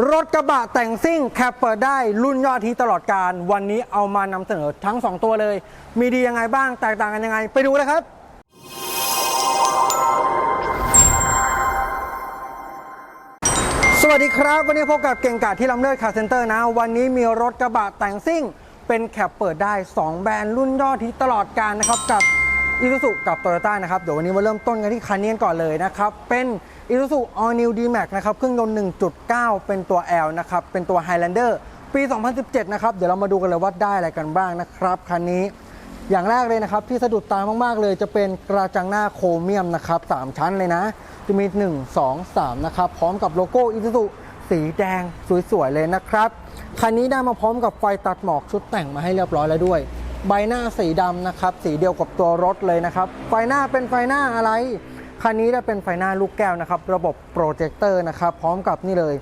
รถกระบะแต่งซิ่งแคปเปิดได้รุ่นยอดที่ตลอดการ วันนี้เอามานำเสนอทั้ง 2 ตัวเลย มีดียังไงบ้าง แตกต่างกันยังไง ไปดูเลยครับ สวัสดีครับ วันนี้พบกับเก่งกาที่ลำเลิศคาร์เซ็นเตอร์นะ วันนี้มีรถกระบะแต่งซิ่ง เป็นแคปเปิดได้ 2 แบรนด์รุ่นยอดที่ตลอดการนะครับกับ อีซูซุกับโตโยต้านะครับ เดี๋ยววันนี้มาเริ่มต้นกันที่คันนี้กันก่อนเลยนะครับ เป็นอีซูซุ All New D-Max นะครับ เครื่องยนต์ 1.9 เป็นตัว L นะครับ เป็นตัว Highlander ปี 2017 นะครับ เดี๋ยวเรามาดูกันเลยว่าได้อะไรกันบ้างนะครับ คันนี้อย่างแรกเลยนะครับ ที่สะดุดตามาก ๆ เลยจะเป็นกระจังหน้าโครเมียมนะครับ 3 ชั้นเลยนะ จะมี 1 2 3 นะครับ พร้อมกับโลโก้อีซูซุสีแดงสวย ๆ เลยนะครับ คันนี้ได้มาพร้อมกับไฟตัดหมอกชุดแต่งมาให้เรียบร้อยแล้วด้วย ใบหน้าสีดำนะครับ สีเดียวกับตัวรถเลยนะครับ ไฟหน้าเป็นไฟหน้าอะไร คันนี้ได้เป็นไฟหน้าลูกแก้วนะครับ ระบบโปรเจคเตอร์นะครับ พร้อมกับนี่เลย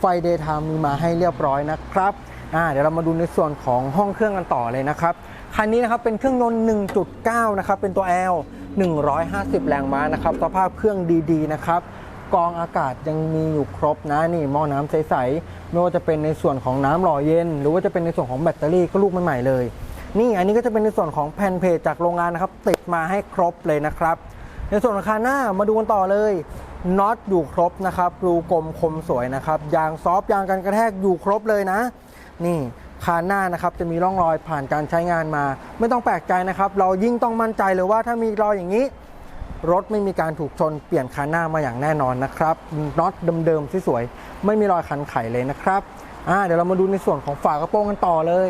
ไฟเดย์ไทม์มีมาให้เรียบร้อยนะครับอ่าเดี๋ยวเรามาดูในส่วนของห้องเครื่องกันต่อเลยนะครับ คันนี้นะครับเป็นเครื่องยนต์ 1.9 นะครับ เป็นตัว L 150 แรงม้านะครับ สภาพเครื่องดีๆ นะครับ กองอากาศยังมีอยู่ครบนะ นี่หม้อน้ำใสๆ ไม่ว่าจะเป็นในส่วนของน้ำหล่อเย็น หรือว่าจะเป็นในส่วนของแบตเตอรี่ก็ลูกใหม่ๆเลย นี่อันนี้ก็จะเป็นในส่วนของแผ่นเพจจากโรงงานนะครับ ติดมาให้ครบเลยนะครับ ในส่วนของคานหน้ามาดูกันต่อเลยน็อตอยู่ครบนะครับรูกลมคมสวยนะครับยางซอฟต์ยางกันกระแทกอยู่ครบเลยนะ นี่คานหน้านะครับจะมีร่องรอยผ่านการใช้งานมา ไม่ต้องแปลกใจนะครับ เรายิ่งต้องมั่นใจเลยว่าถ้ามีรอยอย่างนี้ รถไม่มีการถูกชนเปลี่ยนคันหน้ามาอย่างแน่นอนนะครับน็อตเดิมๆสวยๆไม่มีรอยคันไขเลยนะครับอ่าเดี๋ยวเรามาดูในส่วนของฝากระโปรงกันต่อเลย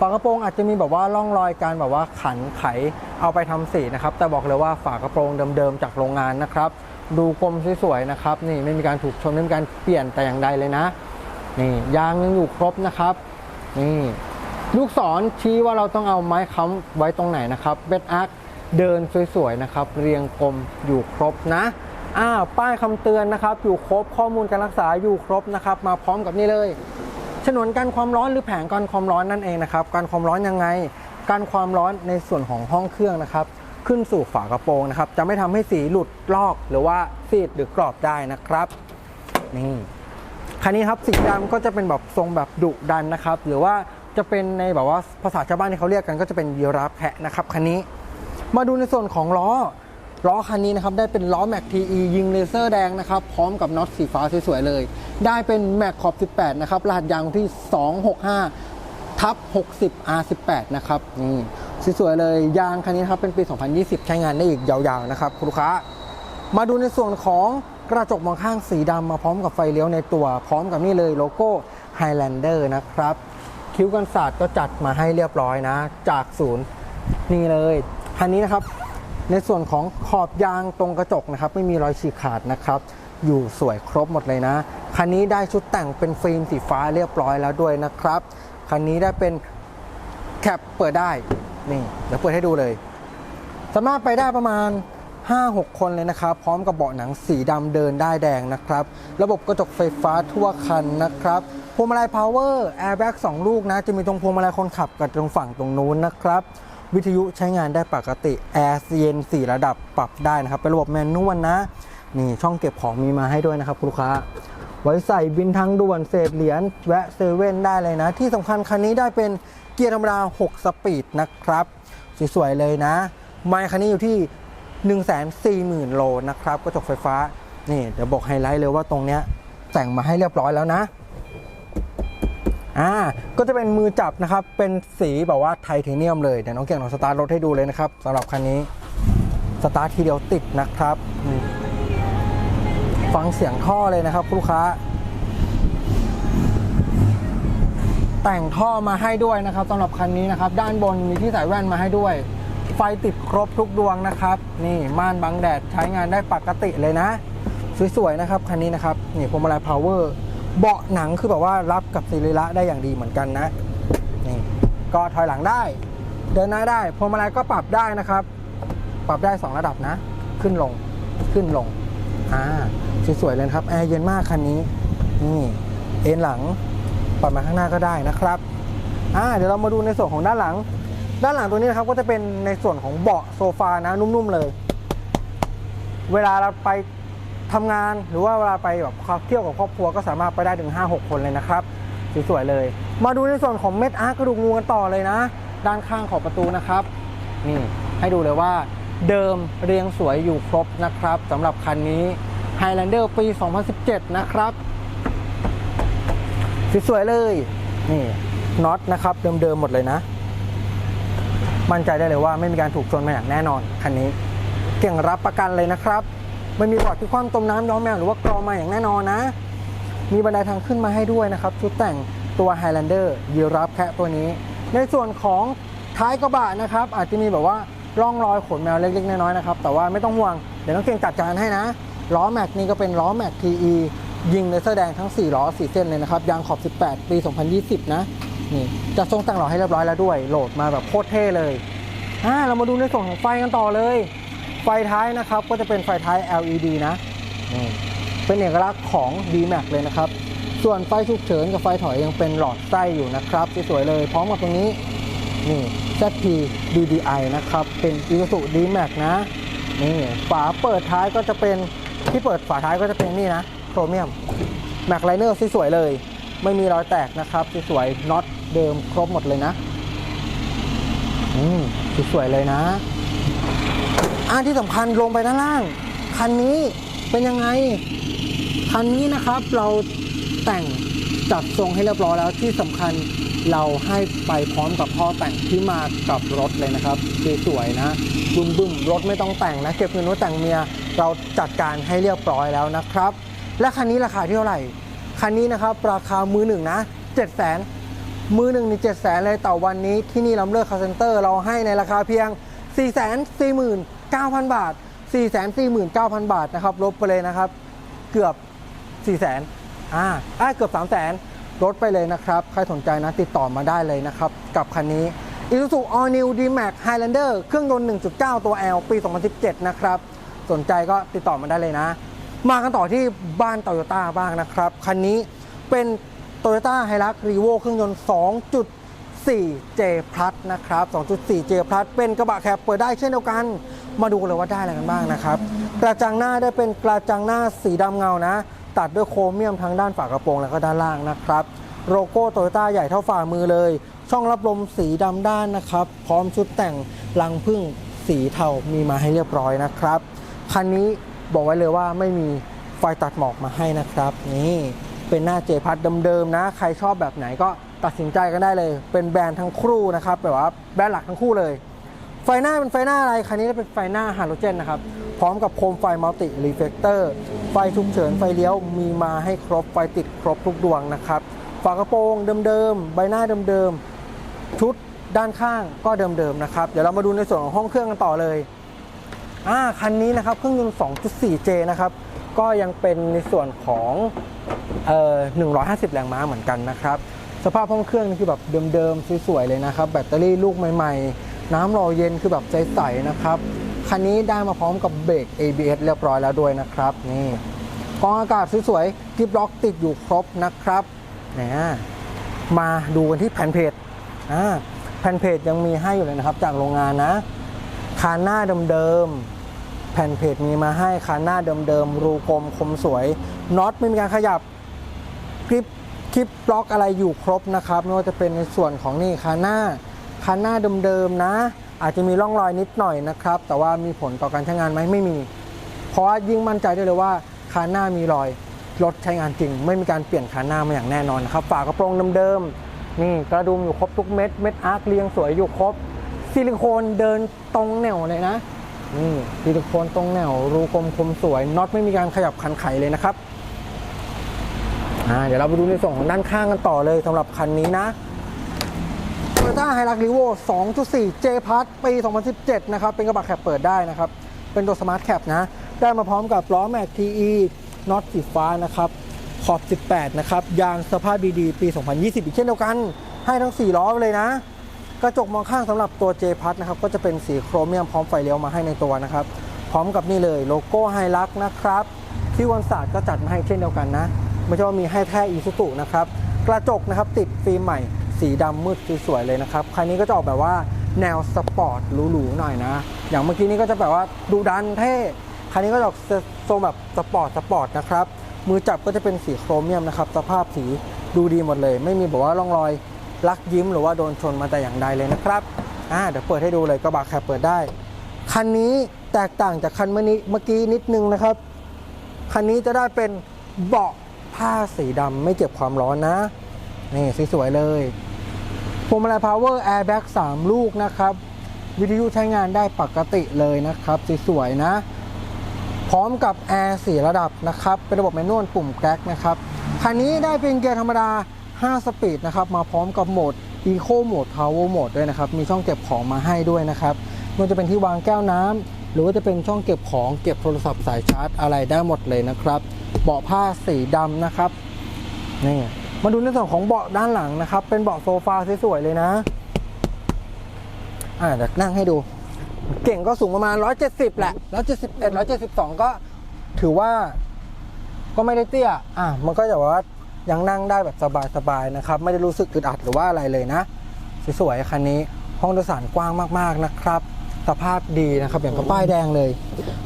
ฝากระโปรงอาจจะมีแบบว่าร่องรอยการแบบว่าขันไขเอาไปทำสีนะครับ แต่บอกเลยว่าฝากระโปรงเดิมๆจากโรงงานนะครับ ดูกลมสวยๆนะครับ นี่ไม่มีการถูกชนไม่มีการเปลี่ยนแต่อย่างใดเลยนะ นี่ยางยังอยู่ครบนะครับ นี่ลูกศรชี้ว่าเราต้องเอาไม้ค้ำไว้ตรงไหนนะครับเบดอาร์คเดินสวยๆนะครับ เรียงกลมอยู่ครบนะอ้าวป้ายคำเตือนนะครับ อยู่ครบข้อมูลการรักษาอยู่ครบนะครับ มาพร้อมกับนี่เลย ฉนวนกันความร้อนหรือแผงกันความร้อนนั่นเองนะครับการความร้อนยังไงการความร้อนในส่วนของห้องเครื่องนะครับ ขึ้นสู่ฝากระโปรงนะครับ จะไม่ทำให้สีหลุดลอกหรือว่าซีดหรือกรอบได้นะครับนี่คันนี้ครับสีดำก็จะเป็นแบบทรงแบบดุดันนะครับ หรือว่าจะเป็นในแบบว่าภาษาชาวบ้านที่เขาเรียกกันก็จะเป็นยีราฟแคะนะครับคันนี้ มาดูในส่วนของล้อล้อคันนี้นะครับได้เป็นล้อแม็กทียิงเลเซอร์แดงนะครับ พร้อมกับน็อตสีฟ้าสวยๆเลย ได้เป็นแม็กขอบ 18 นะครับ รหัสยางที่ 265 ทับ 60 R18 นะครับนี่สวยๆเลยยางคันนี้ครับเป็นปี 2020 ใช้งานได้อีกยาวๆนะครับคุณลูกค้า มาดูในส่วนของกระจกมองข้างสีดำมาพร้อมกับไฟเลี้ยวในตัวพร้อมกับนี่เลยโลโก้ Highlander นะครับ คิ้วกันศาสตร์ก็จัดมาให้เรียบร้อยนะ จากศูนย์นี่เลยคันนี้นะครับในส่วนของขอบยางตรงกระจกนะครับ ไม่มีรอยฉีกขาดนะครับ อยู่สวยครบหมดเลยนะ คันนี้ได้ชุดแต่งเป็นฟิล์มสีฟ้าเรียบร้อยแล้วด้วยนะครับ คันนี้ได้เป็นแคปเปิดได้ นี่ เดี๋ยวเปิดให้ดูเลย สามารถไปได้ประมาณ 5-6 คนเลยนะครับ พร้อมกับเบาะหนังสีดำเดินได้แดงนะครับ ระบบกระจกไฟฟ้าทั่วคันนะครับพวงมาลัยพาวเวอร์แอร์แบ็ก2ลูกนะ จะมีตรงพวงมาลัยคนขับกับตรงฝั่งตรงนู้นนะครับ วิทยุใช้งานได้ปกติแอร์เย็น4ระดับปรับได้นะครับ เป็นระบบแมนนวลนะ นี่ช่องเก็บของมีมาให้ด้วยนะครับคุณลูกค้า ไว้ใส่บินทางด่วนเศษเหรียญแวะเซเว่นได้เลยนะ ที่สำคัญคันนี้ได้เป็นเกียร์ธรรมดา 6 สปีดนะครับ สวยๆเลยนะ ไมค์คันนี้อยู่ที่ 140,000 โลนะครับกระจกไฟฟ้า นี่เดี๋ยวบอกไฮไลท์เลยว่าตรงเนี้ยแต่งมาให้เรียบร้อยแล้วนะอ่าก็จะเป็นมือจับนะครับ เป็นสีแบบว่าไทเทเนียมเลย เดี๋ยวน้องเก่งลองสตาร์ทรถให้ดูเลยนะครับสำหรับคันนี้ สตาร์ททีเดียวติดนะครับ ฟังเสียงท่อเลยนะครับลูกค้า แต่งท่อมาให้ด้วยนะครับสำหรับคันนี้นะครับ ด้านบนมีที่ใส่แว่นมาให้ด้วย ไฟติดครบทุกดวงนะครับ นี่ม่านบังแดดใช้งานได้ปกติเลยนะ สวยๆนะครับคันนี้นะครับนี่พวงมาลัยพาวเวอร์เบาะหนังคือแบบว่ารับกับสิริระได้อย่างดีเหมือนกันนะนี่ก็ถอยหลังได้ เดินหน้าได้พวงมาลัยก็ปรับได้นะครับ ปรับได้ 2 ระดับนะ ขึ้นลงขึ้นลงอ่า สวยๆเลยครับแอร์เย็นมากคันนี้นี่เอ็นหลังปรับมาข้างหน้าก็ได้นะครับอ่าเดี๋ยวเรามาดูในส่วนของด้านหลัง ด้านหลังตัวนี้นะครับก็จะเป็นในส่วนของเบาะโซฟานะนุ่มๆเลย เวลาเราไปทำงานหรือว่าเวลาไปแบบเที่ยวกับครอบครัวก็สามารถไปได้ถึง 5-6 คนเลยนะครับสวยๆเลย มาดูในส่วนของเม็ดอาร์กระดูกงูกันต่อเลยนะ ด้านข้างของประตูนะครับนี่ให้ดูเลยว่าเดิมเรียงสวยอยู่ครบนะครับสำหรับคันนี้ Highlander ปี 2017 นะครับ สวยๆเลย นี่น็อตนะครับ เดิมๆหมดเลยนะ มั่นใจได้เลยว่าไม่มีการถูกชนมาอย่างแน่นอน คันนี้ เก่งรับประกันเลยนะครับ ไม่มีบอดที่คว่ำต้มน้ำย้อมแมวหรือว่ากรอมาอย่างแน่นอนนะ มีบันไดทางขึ้นมาให้ด้วยนะครับ ชุดแต่งตัว Highlander ยีรับแคะตัวนี้ ในส่วนของท้ายกระบะนะครับ อาจจะมีแบบว่าร่องรอยขนแมวเล็กๆน้อยๆนะครับ แต่ว่าไม่ต้องห่วง เดี๋ยวน้องเก่งจัดการให้นะ ล้อแม็กนี่ก็เป็นล้อแม็ก TE ยิงเลเซอร์แดงทั้ง 4 ล้อ 4 เส้นเลยนะครับ ยางขอบ 18 ปี 2020 นะนี่จะทรงแต่งล้อให้เรียบร้อยแล้วด้วย โหลดมาแบบโคตรเท่เลยอ่าเรามาดูในส่วนของไฟกันต่อเลย ไฟท้ายนะครับก็จะเป็นไฟท้าย LED นะนี่เป็นเอกลักษณ์ของ D-Max เลยนะครับ ส่วนไฟฉุกเฉินกับไฟถอยยังเป็นหลอดไส้อยู่นะครับสวยๆเลยพร้อมกับตรงนี้นี่ ZP DDI นะครับ เป็น Isuzu D-Max นะ นี่ ฝาเปิดท้ายก็จะเป็น ที่เปิดฝาท้ายก็จะเป็นนี่นะโครเมียมแม็กไลเนอร์สวยๆเลย ไม่มีรอยแตกนะครับสวยๆน็อตเดิมครบหมดเลยนะอืมสวยๆเลยนะอันที่สำคัญลงไปด้านล่าง คันนี้เป็นยังไง คันนี้นะครับเราแต่งจัดทรงให้เรียบร้อยแล้วที่สำคัญ เราให้ไปพร้อมกับพ่อแต่งที่มากับรถเลยนะครับสวยๆนะบึ้มบึ้มๆรถไม่ต้องแต่งนะ เก็บเงินไว้แต่งเมียเราจัดการให้เรียบร้อยแล้วนะครับ และคันนี้ราคาที่เท่าไหร่ คันนี้นะครับราคามือหนึ่งนะ7 0 0 0 0 0มือหนึ่งนี่เจ็ดแสนเลยแต่วันนี้ที่นี่ลำเลิกคาร์เซนเตอร์เราให้ในราคาเพียง 4 4 9 0 0 0 บาท 4 4 9 0 0 0 บาทนะครับลบไปเลยนะครับ เกือบ 4 0 0 0 0 0อ่าอ่าเกือบ 3 0 0 0 0 0ลดไปเลยนะครับ ใครสนใจนะติดต่อมาได้เลยนะครับ กับคันนี้ Isuzu All New D-Max Highlander เครื่องยนต์ 1.9 ตัว L ปี 2017 นะครับ สนใจก็ติดต่อมาได้เลยนะ มากันต่อที่บ้านโตโยต้าบ้างนะครับ คันนี้เป็น Toyota Hilux Revo เครื่องยนต์ 2.4 J Plus นะครับ 2.4 J Plus เป็นกระบะแคปเปิดได้เช่นเดียวกัน มาดูกันเลยว่าได้อะไรกันบ้างนะครับ กระจังหน้าได้เป็นกระจังหน้าสีดำเงานะตัดด้วยโครเมียมทั้งด้านฝากระโปรงแล้วก็ด้านล่างนะครับ โลโก้โตโยต้าใหญ่เท่าฝ่ามือเลย ช่องรับลมสีดำด้านนะครับ พร้อมชุดแต่งลังพึ่งสีเทามีมาให้เรียบร้อยนะครับ คันนี้บอกไว้เลยว่าไม่มีไฟตัดหมอกมาให้นะครับ นี่เป็นหน้าเจพัดเดิมๆนะ ใครชอบแบบไหนก็ตัดสินใจกันได้เลย เป็นแบรนด์ทั้งคู่นะครับแบบว่าแบรนด์หลักทั้งคู่เลย ไฟหน้าเป็นไฟหน้าอะไร คันนี้จะเป็นไฟหน้าฮาโลเจนนะครับ พร้อมกับโคมไฟมัลติรีเฟกเตอร์ ไฟฉุกเฉินไฟเลี้ยวมีมาให้ครบ ไฟติดครบทุกดวงนะครับ ฝากระโปรงเดิมๆ ใบหน้าเดิมๆ ชุดด้านข้างก็เดิมๆ นะครับ เดี๋ยวเรามาดูในส่วนของห้องเครื่องกันต่อเลยอ่าคันนี้นะครับเครื่องยนต์ 2.4J นะครับ ก็ยังเป็นในส่วนของเอ่อ150 แรงม้าเหมือนกันนะครับ สภาพห้องเครื่องนี่คือแบบเดิมๆ สวยๆ เลยนะครับ แบตเตอรี่ลูกใหม่ ๆ น้ำรอเย็นคือแบบใสๆนะครับ คันนี้ได้มาพร้อมกับเบรก ABS เรียบร้อยแล้วด้วยนะครับ นี่กองอากาศสวยๆกิฟล็อกติดอยู่ครบนะครับนีมาดูกันที่แผ่นเพจอ่าแผ่นเพจยังมีให้อยู่เลยนะครับ จากโรงงานนะคานหน้าเดิมๆแผ่นเพจมีมาให้คานหน้าเดิมๆรูกลมคมสวยน็อตไม่มีการขยับคลิปคลิปบล็อกอะไรอยู่ครบนะครับไม่ว่าจะเป็นในส่วนของนี่คานหน้า คานหน้าเดิมๆนะ อาจจะมีร่องรอยนิดหน่อยนะครับ แต่ว่ามีผลต่อการใช้งานไหมไม่มี เพราะว่ายิ่งมั่นใจได้เลยว่าคานหน้ามีรอยรถใช้งานจริง ไม่มีการเปลี่ยนคานหน้ามาอย่างแน่นอนนะครับฝากระโปรงเดิมๆนี่กระดุมอยู่ครบทุกเม็ดเม็ดอาร์คเรียงสวยอยู่ครบซิลิโคนเดินตรงแนวเลยนะนี่ซิลิโคนตรงแนวรูกลมคมสวยน็อตไม่มีการขยับขันไขเลยนะครับเดี๋ยวเราไปดูในส่วนของด้านข้างกันต่อเลยสำหรับคันนี้นะ Toyota Hilux Revo 2.4 J Plus ปี 2017 นะครับ เป็นกระบะแคปเปิดได้นะครับ เป็นตัว Smart Cap นะ ได้มาพร้อมกับล้อแม็ก TE น็อตสีฟ้านะครับ ขอบ 18 นะครับ ยางสภาพดีๆ ปี 2020 อีกเช่นเดียวกัน ให้ทั้ง 4 ล้อเลยนะ กระจกมองข้างสำหรับตัว J Plus นะครับ ก็จะเป็นสีโครเมียมพร้อมไฟเลี้ยวมาให้ในตัวนะครับ พร้อมกับนี่เลยโลโก้ไฮลักนะครับ ที่วันศาสตร์ก็จัดมาให้เช่นเดียวกันนะ ไม่ใช่ว่ามีให้แค่อีซูตุนะครับ กระจกนะครับติดฟิล์มใหม่ สีดำมืดสวยๆเลยนะครับ คันนี้ก็จะออกแบบว่าแนวสปอร์ตหรูๆหน่อยนะ อย่างเมื่อกี้นี้ก็จะแบบว่าดูดันเท่ คันนี้ก็จะออกทรงแบบสปอร์ตสปอร์ตนะครับ มือจับก็จะเป็นสีโครเมียมนะครับ สภาพสีดูดีหมดเลย ไม่มีแบบว่าร่องรอยลักยิ้มหรือว่าโดนชนมาแต่อย่างใดเลยนะครับ อ่าเดี๋ยวเปิดให้ดูเลยกระบะแคบเปิดได้ คันนี้แตกต่างจากคันเมื่อนี้เมื่อกี้นิดนึงนะครับ คันนี้จะได้เป็นเบาะผ้าสีดำไม่เก็บความร้อนนะ นี่สวยๆเลย พวงมาลัย power airbag 3ลูกนะครับ วิทยุใช้งานได้ปกติเลยนะครับสวยๆนะ พร้อมกับแอร์4ระดับนะครับ เป็นระบบแมนนวลปุ่มแกร็กนะครับ คันนี้ได้เป็นเกียร์ธรรมดา 5 สปีดนะครับ มาพร้อมกับโหมด Eco Mode Power Mode ด้วยนะครับ มีช่องเก็บของมาให้ด้วยนะครับไมันจะเป็นที่วางแก้วน้ำหรือว่าจะเป็นช่องเก็บของเก็บโทรศัพท์สายชาร์จอะไรได้หมดเลยนะครับ เบาะผ้าสีดำนะครับนี่ มาดูในส่วนของเบาะด้านหลังนะครับ เป็นเบาะโซฟาสวยๆเลยนะอ่าเดี๋ยวนั่งให้ดู เก่งก็สูงประมาณ 170 แหละ 171 172 ก็ถือว่าก็ไม่ได้เตี้ย อะมันก็จะว่ายังนั่งได้แบบสบายๆนะครับ ไม่ได้รู้สึกอึดอัดหรือว่าอะไรเลยนะ สวยๆคันนี้ ห้องโดยสารกว้างมากๆนะครับ สภาพดีนะครับ อย่างกับป้ายแดงเลย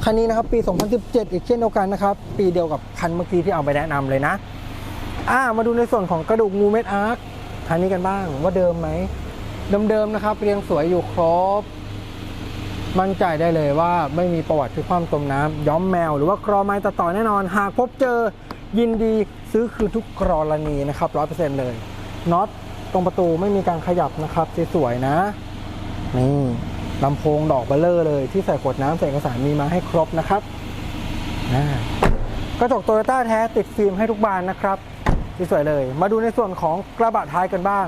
คันนี้นะครับปี 2017 อีกเช่นเดียวกันนะครับ ปีเดียวกับคันเมื่อกี้ที่เอาไปแนะนำเลยนะ อ่ามาดูในส่วนของกระดูกงูเม็ดอาร์คคันนี้กันบ้างว่าเดิมไหมเดิมๆนะครับ เรียงสวยอยู่ครบ มั่นใจได้เลยว่าไม่มีประวัติที่ความจมน้ำย้อมแมวหรือว่ากรอไม้ตัดต่อแน่นอน หากพบเจอยินดีซื้อคืนทุกกรณีนะครับร้อยเปอร์เซ็นต์เลยน็อตตรงประตูไม่มีการขยับนะครับสวยๆนะนี่ลำโพงดอกเบลเลอร์เลยที่ใส่ขวดน้ำใส่เอกสารมีมาให้ครบนะครับกระจกโตโยต้าแท้ติดฟิล์มให้ทุกบานนะครับ สวยๆเลย มาดูในส่วนของกระบะท้ายกันบ้าง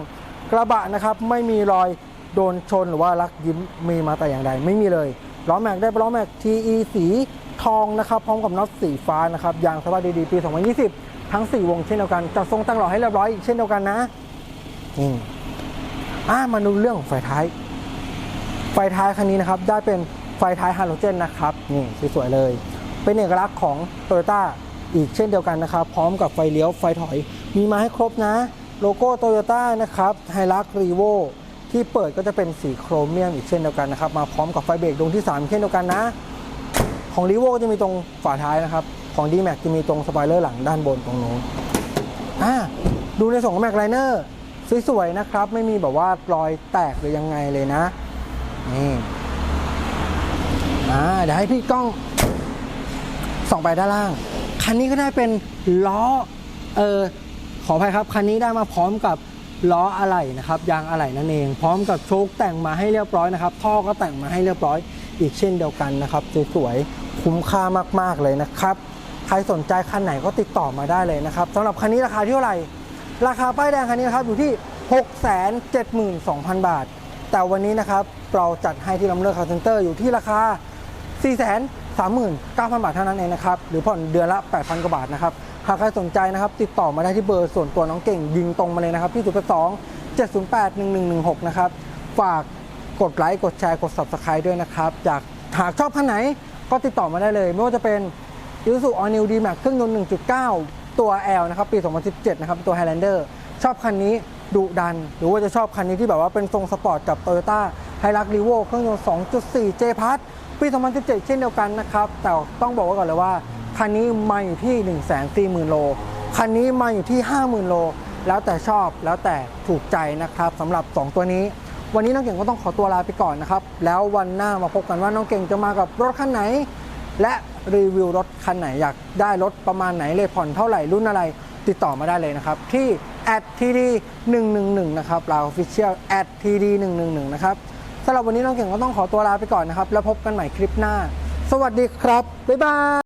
กระบะนะครับไม่มีรอยโดนชนหรือว่าลักยิ้มมีมาแต่อย่างใดไม่มีเลยล้อแม็กได้ล้อแม็ก TE สีทองนะครับพร้อมกับน็อตสีฟ้านะครับยางสภาพดีๆปี 2020 ทั้ง 4 วงเช่นเดียวกันจัดทรงตั้งหล่อให้เรียบร้อยอีกเช่นเดียวกันนะนี่อ่ามาดูเรื่องของไฟท้าย ไฟท้ายคันนี้นะครับได้เป็นไฟท้ายฮาโลเจนนะครับนี่สวยๆเลย เป็นเอกลักษณ์ของ t o y ยต้า อีกเช่นเดียวกันนะครับ พร้อมกับไฟเลี้ยวไฟถอย มีมาให้ครบนะ โลโก้โตโยต้านะครับไฮรักรีโวที่เปิดก็จะเป็นสีโครเมียมอีกเช่นเดียวกันนะครับ มาพร้อมกับไฟเบรกดวงที่ 3 เช่นเดียวกันนะ ของรีโวก็จะมีตรงฝาท้ายนะครับ ของ d m a x จะมีตรงสปอยเลอร์หลังด้านบนตรงนู้นอ่าดูในส่วนของแม็กไลเนอร์สวยๆนะครับ ไม่มีแบบว่ารอยแตกหรือยังไงเลยนะนี่อ่าเดี๋ยวให้พี่กล้องส่องไปด้านล่าง คันนี้ก็ได้เป็นล้อเออขออภัยครับคันนี้ได้มาพร้อมกับล้ออะไหล่นะครับยางอะไหล่นั่นเอง พร้อมกับโชคแต่งมาให้เรียบร้อยนะครับ ท่อก็แต่งมาให้เรียบร้อย อีกเช่นเดียวกันนะครับสวยๆคุ้มค่ามากๆเลยนะครับใครสนใจคันไหนก็ติดต่อมาได้เลยนะครับสำหรับคันนี้ราคาเท่าไหร่ ราคาป้ายแดงคันนี้นะครับอยู่ที่ 672,000 บาท แต่วันนี้นะครับเราจัดให้ที่ลำเลิกคาร์เซนเตอร์อยู่ที่ราคา 39,000 บาทเท่านั้นเองนะครับ หรือผ่อนเดือนละ 8,000 กว่าบาทนะครับ หากใครสนใจนะครับ ติดต่อมาได้ที่เบอร์ส่วนตัวน้องเก่งยิงตรงมาเลยนะครับที่0 2 708 1116 นะครับ ฝากกดไลค์ กดแชร์ กด Subscribe ด้วยนะครับจากหากชอบคันไหนก็ติดต่อมาได้เลย ไม่ว่าจะเป็น Isuzu All New D-Max เครื่องยนต์ 1.9 ตัว L นะครับ ปี 2017 นะครับ ตัว Highlander ชอบคันนี้ดุดัน หรือว่าจะชอบคันนี้ที่แบบว่าเป็นทรงสปอร์ตกับ Toyota h i l u x r e v o เครื่องยนต์ 2.4 J p a s ปี 2017 เช่นเดียวกันนะครับ แต่ต้องบอกไว้ก่อนเลยว่า คันนี้มาอยู่ที่ 140,000 โล คันนี้มาอยู่ที่ 50,000 โล แล้วแต่ชอบแล้วแต่ถูกใจนะครับสำหรับ 2 ตัวนี้ วันนี้น้องเก่งก็ต้องขอตัวลาไปก่อนนะครับ แล้ววันหน้ามาพบกันว่าน้องเก่งจะมากับรถคันไหน และรีวิวรถคันไหนอยากได้รถประมาณไหนเลยผ่อนเท่าไหร่รุ่นอะไรติดต่อมาได้เลยนะครับ ที่ @td 111นะครับเรา official @td 111นะครับ สำหรับวันนี้น้องเก่งก็ต้องขอตัวลาไปก่อนนะครับ แล้วพบกันใหม่คลิปหน้า สวัสดีครับ บ๊ายบาย